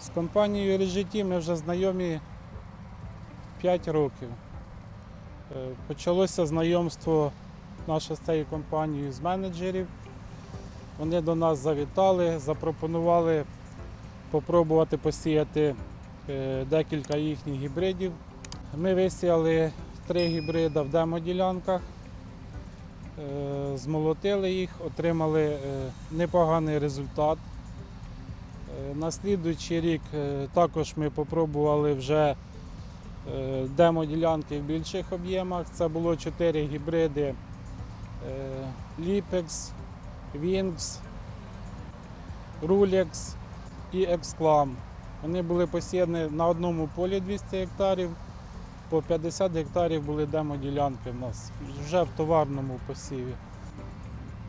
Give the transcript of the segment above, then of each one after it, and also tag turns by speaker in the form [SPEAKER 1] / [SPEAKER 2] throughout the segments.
[SPEAKER 1] З компанією Режиті ми вже знайомі 5 років. Е, Почалося знайомство наше з цією компанією з менеджерів. Вони до нас завітали, запропонували попробувати посіяти е, декілька їхніх гібридів. Ми висіяли три гібрида в демоділянках, е, змолотили їх, отримали непоганий результат. На слідуючий рік е, також ми попробували вже е, демоділянки в більших об'ємах. Це було чотири гібриди Lipex, Wings, Rulex і Exclam. Вони були посіяні на одному полі 200 гектарів, по 50 гектарів були демоділянки в нас вже в товарному посіві.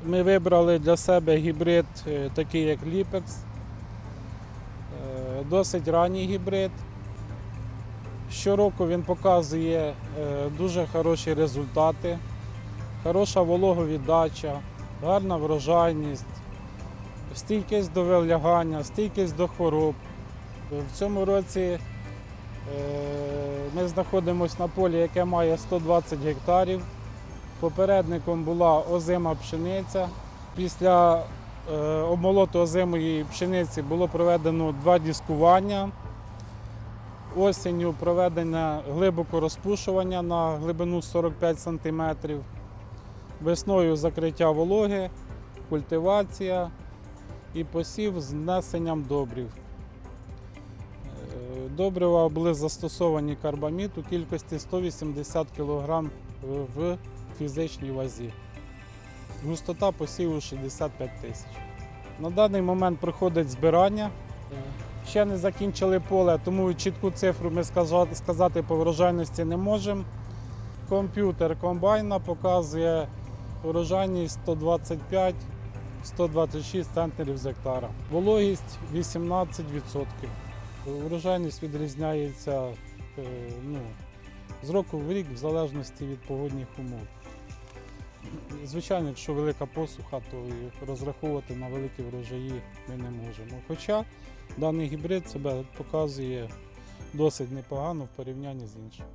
[SPEAKER 1] Ми вибрали для себе гібрид е, такий як Lipex. Досить ранній гібрид. Щороку він показує е, дуже хороші результати, хороша вологовіддача, гарна врожайність, стійкість до вилягання, стійкість до хвороб. В цьому році е, ми знаходимося на полі, яке має 120 гектарів. Попередником була озима пшениця. Після обмолоту озимої пшениці було проведено два дискування. Осінню проведено глибоко розпушування на глибину 45 см. Весною закриття вологи, культивація і посів з внесенням добрив. Е, Добрива були застосовані карбамід у кількості 180 кг в фізичній вазі. Густота посіву 65 тисяч. На даний момент проходить збирання. Ще не закінчили поле, тому чітку цифру ми сказати, по врожайності не можемо. Комп'ютер комбайна показує урожайність 125-126 центнерів з гектара. Вологість 18%. Урожайність відрізняється е, ну, з року в рік в залежності від погодних умов. Звичайно, якщо велика посуха, то і розраховувати на великі врожаї ми не можемо. Хоча даний гібрид себе показує досить непогано в порівнянні з іншими.